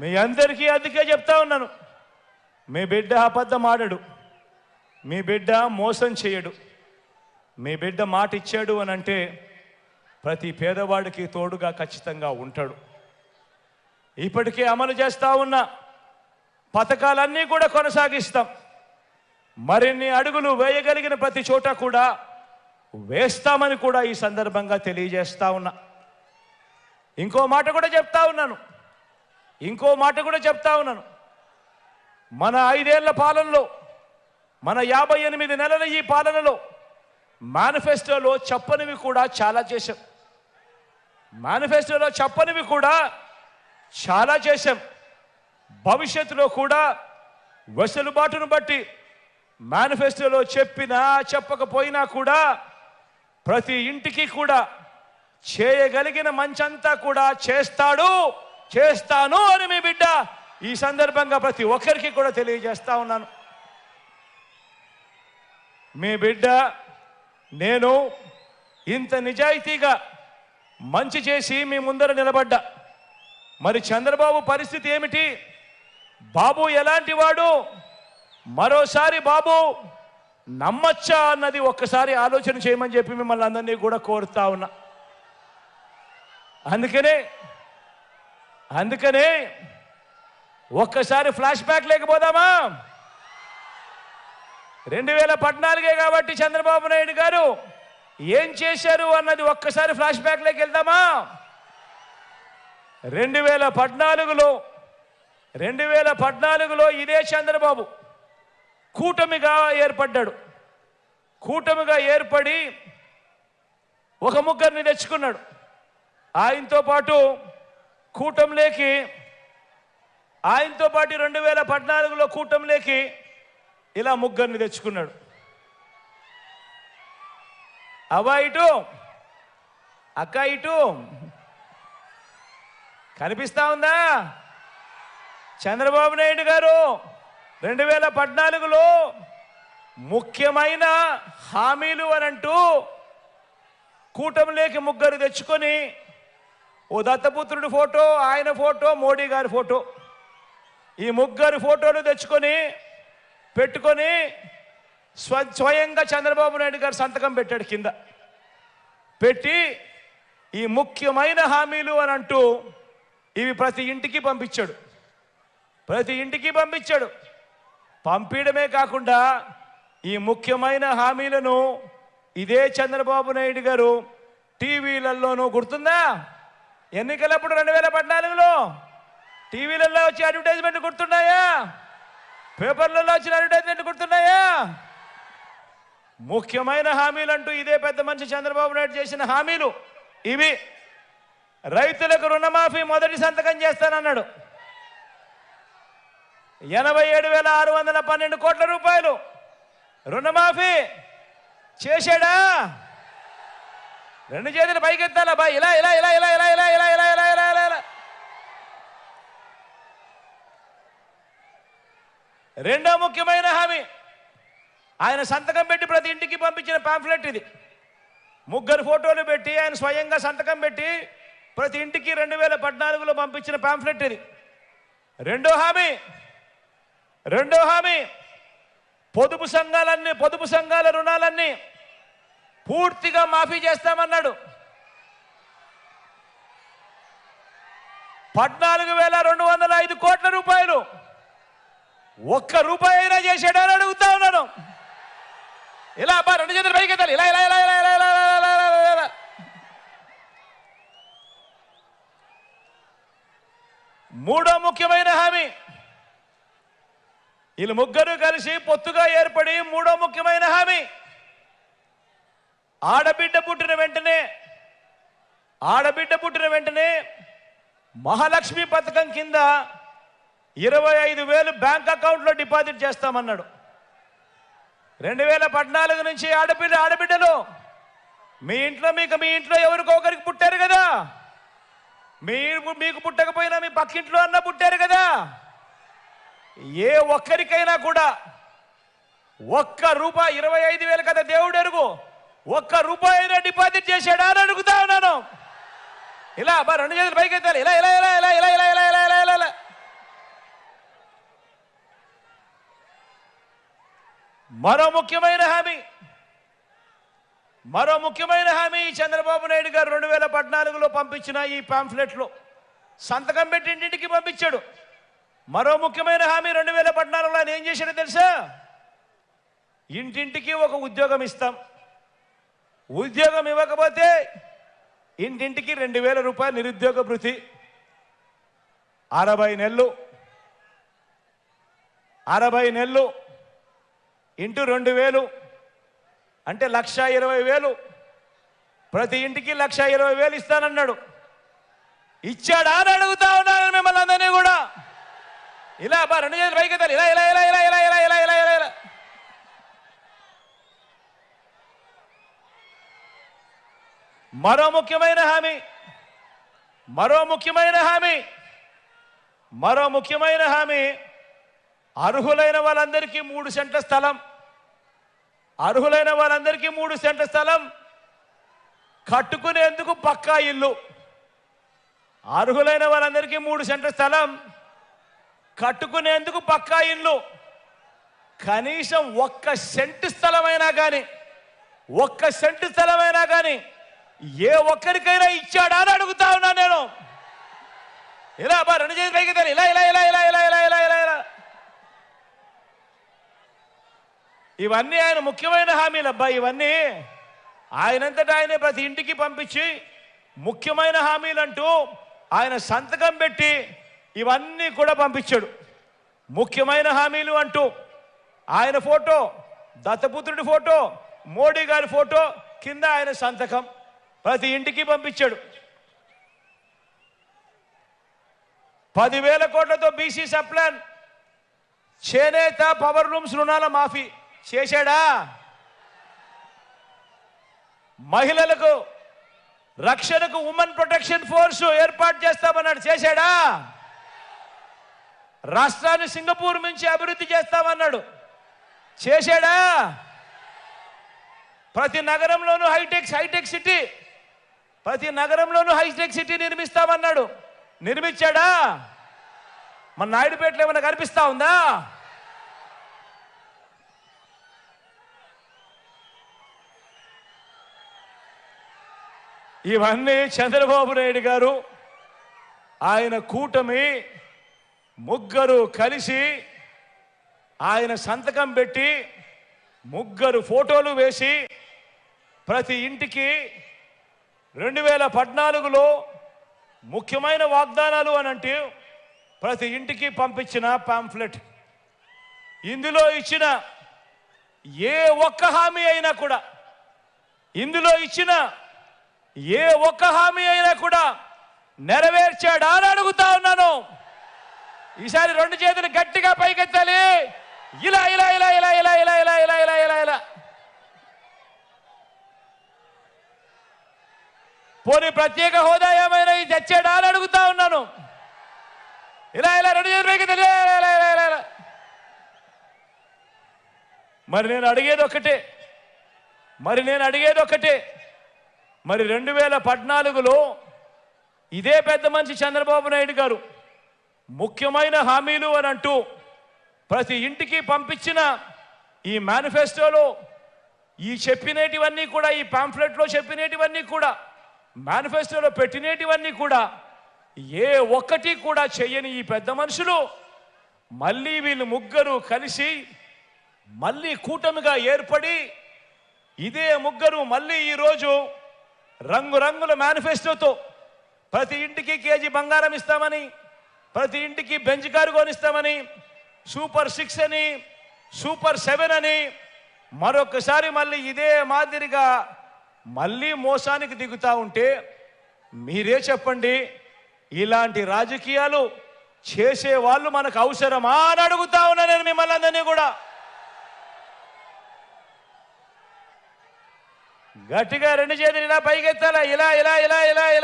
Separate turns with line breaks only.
మీ అందరికీ అందుకే చెప్తా ఉన్నాను. మీ బిడ్డ అబద్ధం ఆడడు. మీ బిడ్డ మోసం చేయడు. మీ బిడ్డ మాట ఇచ్చాడు అని అంటే ప్రతి పేదవాడికి తోడుగా ఖచ్చితంగా ఉంటాడు. ఇప్పటికే అమలు చేస్తూ ఉన్న పథకాలన్నీ కూడా కొనసాగిస్తాం. మరిన్ని అడుగులు వేయగలిగిన ప్రతి చోట కూడా వేస్తామని కూడా ఈ సందర్భంగా తెలియజేస్తా ఉన్నా. ఇంకో మాట కూడా చెప్తా ఉన్నాను. ఇంకో మాట కూడా చెప్తా ఉన్నాను. మన ఐదేళ్ళ పాలనలో మన యాభై ఎనిమిది నెలల ఈ పాలనలో మేనిఫెస్టోలో చెప్పనివి కూడా చాలా చేశాం. మేనిఫెస్టోలో చెప్పనివి కూడా చాలా చేశాం. భవిష్యత్తులో కూడా వెసులుబాటును బట్టి మేనిఫెస్టోలో చెప్పినా చెప్పకపోయినా కూడా ప్రతి ఇంటికి కూడా చేయగలిగిన మంచంతా కూడా చేస్తాడు. చేస్తాను అని మీ బిడ్డ ఈ సందర్భంగా ప్రతి ఒక్కరికి కూడా తెలియజేస్తా ఉన్నాను. మీ బిడ్డ నేను ఇంత నిజాయితీగా మంచి చేసి మీ ముందర నిలబడ్డా. మరి చంద్రబాబు పరిస్థితి ఏమిటి? బాబు ఎలాంటి వాడు? మరోసారి బాబు నమ్మచ్చా అన్నది ఒక్కసారి ఆలోచన చేయమని చెప్పి మిమ్మల్ని అందరినీ కూడా కోరుతా ఉన్నా. అందుకనే అందుకనే ఒక్కసారి ఫ్లాష్ బ్యాక్ లేకపోదామా? రెండు వేల పద్నాలుగే కాబట్టి చంద్రబాబు నాయుడు గారు ఏం చేశారు అన్నది ఒక్కసారి ఫ్లాష్ బ్యాక్లోకి వెళ్దామా? రెండు వేల పద్నాలుగులో రెండు వేల పద్నాలుగులో ఇదే చంద్రబాబు కూటమిగా ఏర్పడ్డాడు. కూటమిగా ఏర్పడి ఒక ముగ్గురిని తెచ్చుకున్నాడు. ఆయనతో పాటు కూటమిలోకి ఆయనతో పాటు రెండు వేల పద్నాలుగులో కూటమిలోకి ఇలా ముగ్గురిని తెచ్చుకున్నాడు. అవ్వ ఇటు అక్క ఇటు కనిపిస్తా ఉందా? చంద్రబాబు నాయుడు గారు రెండు వేల పద్నాలుగులో ముఖ్యమైన హామీలు అని అంటూ కూటమిలోకి ముగ్గురు తెచ్చుకొని ఓ దత్తపుత్రుడి ఫోటో ఆయన ఫోటో మోడీ గారి ఫోటో. ఈ ముగ్గురు ఫోటోలు తెచ్చుకొని పెట్టుకొని స్వ స్వయంగా చంద్రబాబు నాయుడు గారు సంతకం పెట్టాడు కింద. పెట్టి ఈ ముఖ్యమైన హామీలు అని అంటూ ఇవి ప్రతి ఇంటికి పంపించాడు. ప్రతి ఇంటికి పంపించాడు. పంపించడమే కాకుండా ఈ ముఖ్యమైన హామీలను ఇదే చంద్రబాబు నాయుడు గారు టీవీలలోనూ గుర్తుందా? ఎన్నికలప్పుడు రెండు వేల పద్నాలుగులో టీవీలలో వచ్చే అడ్వర్టైజ్మెంట్ గుర్తున్నాయా? పేపర్లలో వచ్చిన అడ్వర్టైజ్మెంట్ గుర్తున్నాయా? ముఖ్యమైన హామీలు అంటూ ఇదే పెద్ద మనిషి చంద్రబాబు నాయుడు చేసిన హామీలు ఇవి. రైతులకు రుణమాఫీ మొదటి సంతకం చేస్తానన్నాడు. ఎనభై ఏడు వేల ఆరు వందల పన్నెండు కోట్ల రూపాయలు రుణమాఫీ చేశాడా? రెండు చేతులు పైకెత్తాలా బా ఇలా ఇలా ఇలా ఇలా ఇలా ఇలా ఇలా ఇలా ఇలా ఇలా ఇలా ఇలా రెండో ముఖ్యమైన హామీ ఆయన సంతకం పెట్టి ప్రతి ఇంటికి పంపించిన పాంఫ్లెట్ ఇది ముగ్గురు ఫోటోలు పెట్టి ఆయన స్వయంగా సంతకం పెట్టి ప్రతి ఇంటికి రెండు వేల పద్నాలుగులో పంపించిన పాంఫ్లెట్ ఇది రెండో హామీ రెండో హామీ పొదుపు సంఘాలన్నీ పొదుపు సంఘాల రుణాలన్నీ పూర్తిగా మాఫీ చేస్తామన్నాడు పద్నాలుగు వేల రెండు వందల ఐదు కోట్ల రూపాయలు ఒక్క రూపాయి అయినా చేశాడని అడుగుతా ఉన్నాను ఇలా అబ్బా రెండు చేతులు పైకి ఎత్తాలి ఇలా ఇలా ఇలా ఇలా ఇలా ఇలా ఇలా ఇలా ఇలా ఇలా ఇలా. మూడో ముఖ్యమైన హామీ వీళ్ళు ముగ్గురు కలిసి పొత్తుగా ఏర్పడి మూడో ముఖ్యమైన హామీ ఆడబిడ్డ పుట్టిన వెంటనే ఆడబిడ్డ పుట్టిన వెంటనే మహాలక్ష్మి పథకం కింద ఇరవై ఐదు వేలు బ్యాంక్ అకౌంట్లో డిపాజిట్ చేస్తామన్నాడు. రెండు వేల పద్నాలుగు నుంచి ఆడపిల్ల ఆడబిడ్డలు మీ ఇంట్లో మీకు మీ ఇంట్లో ఎవరికో ఒకరికి పుట్టారు కదా. మీరు మీకు పుట్టకపోయినా మీ పక్కింట్లో అన్న పుట్టారు కదా. ఏ ఒక్కరికైనా కూడా ఒక్క రూపాయి ఇరవై ఐదు వేలు కదా దేవుడు ఎరుగు ఒక్క రూపాయి డిపాజిట్ చేశాడా అని అడుగుతా ఉన్నాను. ఇలా అబ్బా రెండు చేతులు పైకి వెళ్తారు ఇలా ఇలా ఇలా ఇలా ఇలా ఇలా ఇలా ఇలా ఇలా ఇలా. ఇలా మరో ముఖ్యమైన హామీ. మరో ముఖ్యమైన హామీ చంద్రబాబు నాయుడు గారు రెండు వేల పద్నాలుగులో పంపించిన ఈ పాంఫ్లెట్లో. సంతకం పెట్టి ఇంటింటికి పంపించాడు. మరో ముఖ్యమైన హామీ రెండు వేల పద్నాలుగులో ఆయన ఏం చేశాడో తెలుసా? ఇంటింటికి ఒక ఉద్యోగం ఇస్తాం. ఉద్యోగం ఇవ్వకపోతే ఇంటింటికి రెండు వేల రూపాయలు నిరుద్యోగ భృతి. అరవై నెలలు. అరవై నెలలు. ఇంటూ రెండు వేలు. అంటే లక్ష ఇరవై వేలు. ప్రతి ఇంటికి లక్ష ఇరవై వేలు ఇస్తానన్నాడు. ఇచ్చాడా అని అడుగుతా ఉన్నాను మిమ్మల్ని అందరినీ కూడా. ఇలా రెండు చేతులు పైకి ఇలా ఇలా ఇలా ఇలా ఇలా మరో ముఖ్యమైన హామీ. మరో ముఖ్యమైన హామీ. మరో ముఖ్యమైన హామీ అర్హులైన వాళ్ళందరికీ మూడు సెంట్ల స్థలం. అర్హులైన వాళ్ళందరికీ మూడు సెంట్ల స్థలం. కట్టుకునేందుకు పక్కా ఇల్లు. అర్హులైన వాళ్ళందరికీ మూడు సెంట్ల స్థలం. కట్టుకునేందుకు పక్కా ఇల్లు. కనీసం ఒక్క సెంటు స్థలమైనా కానీ ఒక్క సెంటు స్థలమైనా కానీ ఏ ఒక్కరికైనా ఇచ్చాడా అని అడుగుతా ఉన్నా నేను. ఇలా బా రెండు చేతి పైకి ఇలా ఇలా ఇలా ఇలా ఇలా ఇలా ఇలా ఇలా ఇలా. ఇవన్నీ ఆయన ముఖ్యమైన హామీలు అబ్బా ఇవన్నీ ఆయనంతటా ఆయనే ప్రతి ఇంటికి పంపించి ముఖ్యమైన హామీలు అంటూ ఆయన సంతకం పెట్టి ఇవన్నీ కూడా పంపించాడు. ముఖ్యమైన హామీలు అంటూ ఆయన ఫోటో దత్తపుత్రుడి ఫోటో మోడీ గారి ఫోటో కింద ఆయన సంతకం. ప్రతి ఇంటికి పంపించాడు. పదివేల కోట్లతో బీసీ సప్లాన్. చేనేత పవర్ రూమ్స్ రుణాల మాఫీ చేశాడా? మహిళలకు రక్షణకు ఉమెన్ ప్రొటెక్షన్ ఫోర్స్ ఏర్పాటు చేస్తామన్నాడు. చేశాడా? రాష్ట్రాన్ని సింగపూర్ నుంచి అభివృద్ధి చేస్తామన్నాడు. చేశాడా? ప్రతి నగరంలోనూ హైటెక్ హైటెక్ సిటీ ప్రతి నగరంలోనూ హైటెక్ సిటీ నిర్మిస్తామన్నాడు. నిర్మించాడా? మన నాయుడుపేటలో ఏమైనా కనిపిస్తా ఉందా? ఇవన్నీ చంద్రబాబు నాయుడు గారు ఆయన కూటమి ముగ్గురు కలిసి ఆయన సంతకం పెట్టి ముగ్గురు ఫోటోలు వేసి ప్రతి ఇంటికి రెండు వేల పద్నాలుగులో ముఖ్యమైన వాగ్దానాలు అని అంటే ప్రతి ఇంటికి పంపించిన పాంఫ్లెట్ ఇందులో ఇచ్చిన ఏ ఒక్క హామీ అయినా కూడా ఇందులో ఇచ్చిన ఏ ఒక్క హామీ అయినా కూడా నెరవేర్చాడా అని అడుగుతా ఉన్నాను ఈసారి రెండు చేతులు గట్టిగా పైకెత్తాలి ఇలా ఇలా ఇలా ఇలా ఇలా ఇలా ఇలా ఇలా ఇలా ఇలా ఇలా పోనీ ప్రత్యేక హోదా ఏమైనా ఇది తెచ్చాడా అని అడుగుతా ఉన్నాను. ఇలా ఇలా రెండు చేతులకి తెలియ మరి నేను అడిగేది ఒకటే మరి నేను అడిగేది ఒకటే మరి రెండు వేల పద్నాలుగులో ఇదే పెద్ద మనిషి చంద్రబాబు నాయుడు గారు ముఖ్యమైన హామీలు అని అంటూ ప్రతి ఇంటికి పంపించిన ఈ మేనిఫెస్టోలో ఈ చెప్పినటివన్నీ కూడా ఈ పాంఫ్లెట్లో చెప్పినటివన్నీ కూడా మేనిఫెస్టోలో పెట్టినేటివన్నీ కూడా ఏ ఒక్కటి కూడా చేయని ఈ పెద్ద మనుషులు మళ్ళీ వీళ్ళు ముగ్గురు కలిసి మళ్ళీ కూటమిగా ఏర్పడి ఇదే ముగ్గురు మళ్ళీ ఈరోజు రంగురంగుల మేనిఫెస్టోతో ప్రతి ఇంటికి కేజీ బంగారం ఇస్తామని ప్రతి ఇంటికి బెంచ్ కారు కొనిస్తామని సూపర్ సిక్స్ అని సూపర్ సెవెన్ అని మరొకసారి మళ్ళీ ఇదే మాదిరిగా మళ్ళీ మోసానికి దిగుతా ఉంటే మీరే చెప్పండి ఇలాంటి రాజకీయాలు చేసే వాళ్ళు మనకు అవసరమా అని అడుగుతా ఉన్నా నేను మిమ్మల్ని అందరినీ కూడా. గట్టిగా రెండు చేతులు ఇలా పైకెత్తాలా ఇలా ఇలా ఇలా ఇలా ఇలా.